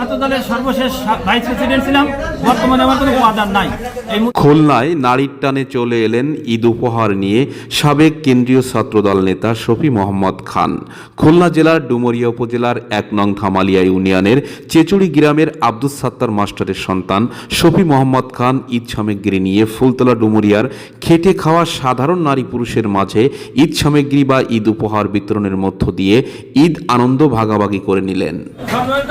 ছাত্র সর্বশেষ vice president ছিলাম। বর্তমানে আমার কোনো উপাদান নাই। খুলনায় নারীর টানে চলে এলেন ঈদ উপহার নিয়ে সাবেক কেন্দ্রীয় ছাত্রদল নেতা শফি মোহাম্মদ খান। খুলনা জেলার ডুমরিয়া উপজেলার এক নং ধামালিয়া ইউনিয়নের চেচুড়ি গ্রামের আব্দুস সাত্তার মাস্টারের সন্তান শফি মোহাম্মদ খান ঈদ সামগ্রী নিয়ে ফুলতলা ডুমুরিয়ার খেটে খাওয়া সাধারণ নারী পুরুষের মাঝে ঈদ সামগ্রী বা ঈদ উপহার বিতরণের মধ্য দিয়ে ঈদ আনন্দ ভাগাভাগি করে নিলেন। সম্মানিত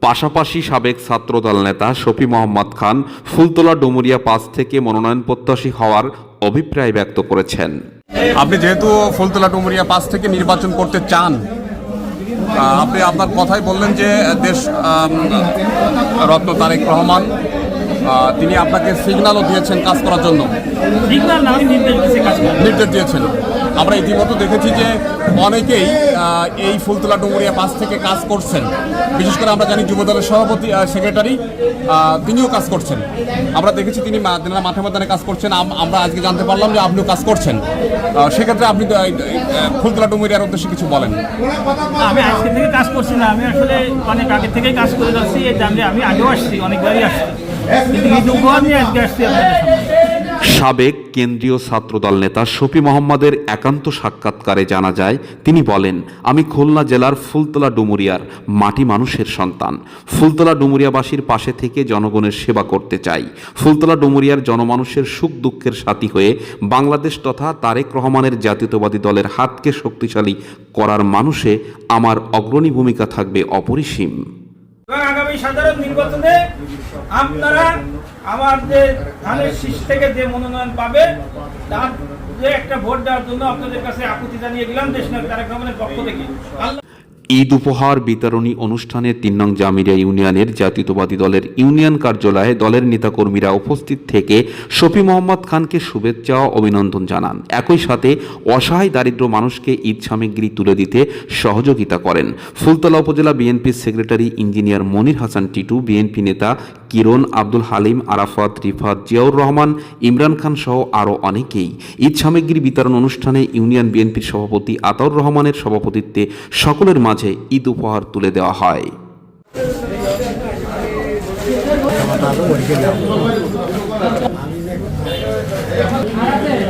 পাশাপাশি সাবেক ছাত্রদল নেতা শফি মোহাম্মদ খান ফুলতলা ডুমুরিয়া পাস থেকে মনোনয়ন প্রত্যাশী হওয়ার অভিপ্রায় ব্যক্ত করেছেন। আপনি যেহেতু ফুলতলা ডুমুরিয়া পাস থেকে নির্বাচন করতে চান আহ, আপনি আপনার কথাই বললেন যে দেশ রত্ন তারেক রহমান আহ, তিনি আপনাকে সিগন্যালও দিয়েছেন কাজ করার জন্য। নির্দেশ দিয়েছেন। আমরা ইতিমধ্যে দেখেছি যে অনেকেই এই ফুলতলা ডুমুরিয়া পাশ থেকে কাজ করছেন। বিশেষ করে আমরা জানি যুবদলের সভাপতি সেক্রেটারি তিনিও কাজ করছেন। আমরা দেখেছি তিনি মাঠে ময়দানে কাজ করছেন। আমরা আজকে জানতে পারলাম যে আপনিও কাজ করছেন। সেক্ষেত্রে আপনি ফুলতলা ডুমুরিয়ার উদ্দেশ্যে কিছু বলেন। আমি আজকে থেকে কাজ করছি না। আমি আসলে অনেক আগে থেকেই কাজ করে যাচ্ছি। আমি আগেও আসছি, অনেকবারই আসছি। নিয়ে আজকে আসছি আপনাদের সামনে। সাবেক কেন্দ্রীয় ছাত্রদল নেতা শফি মোহাম্মদের একান্ত সাক্ষাৎকারে জানা যায়, তিনি বলেন, আমি খুলনা জেলার ফুলতলা ডুমুরিয়ার মাটি মানুষের সন্তান। ফুলতলা ডুমুরিয়াবাসীর পাশে থেকে জনগণের সেবা করতে চাই। ফুলতলা ডুমুরিয়ার জনমানুষের সুখ দুঃখের সাথী হয়ে বাংলাদেশ তথা তারেক রহমানের জাতীয়তাবাদী দলের হাতকে শক্তিশালী করার মানুষে আমার অগ্রণী ভূমিকা থাকবে অপরিসীম। এবং আগামী সাধারণ নির্বাচনে আপনারা আমার যে ধানের শীষ থেকে যে মনোনয়ন পাবে, তার যে একটা ভোট দেওয়ার জন্য আপনাদের কাছে আকুতি জানিয়ে দিলাম দেশ তারেক রহমানের পক্ষ থেকে। আল্লাহ ঈদ উপহার বিতরণী অনুষ্ঠানে তিন নং জামিরিয়া ইউনিয়নের জাতীয়তাবাদী দলের ইউনিয়ন কার্যালয়ে দলের নেতাকর্মীরা উপস্থিত থেকে শফি মোহাম্মদ খানকে শুভেচ্ছা ও অভিনন্দন জানান। একই সাথে অসহায় দারিদ্র মানুষকে ঈদ সামগ্রী তুলে দিতে সহযোগিতা করেন। ফুলতলা উপজেলা বিএনপির secretary engineer Monir Hasan Titu, BNP নেতা কিরণ আব্দুল হালিম, আরাফাত, রিফাত, জিয়াউর রহমান, ইমরান খান সহ আরও অনেকেই। ঈদ সামগ্রী বিতরণ অনুষ্ঠানে ইউনিয়ন বিএনপির সভাপতি আতাউর রহমানের সভাপতিত্বে সকলের মাঝে ঈদ উপহার তুলে দেওয়া হয়। আমি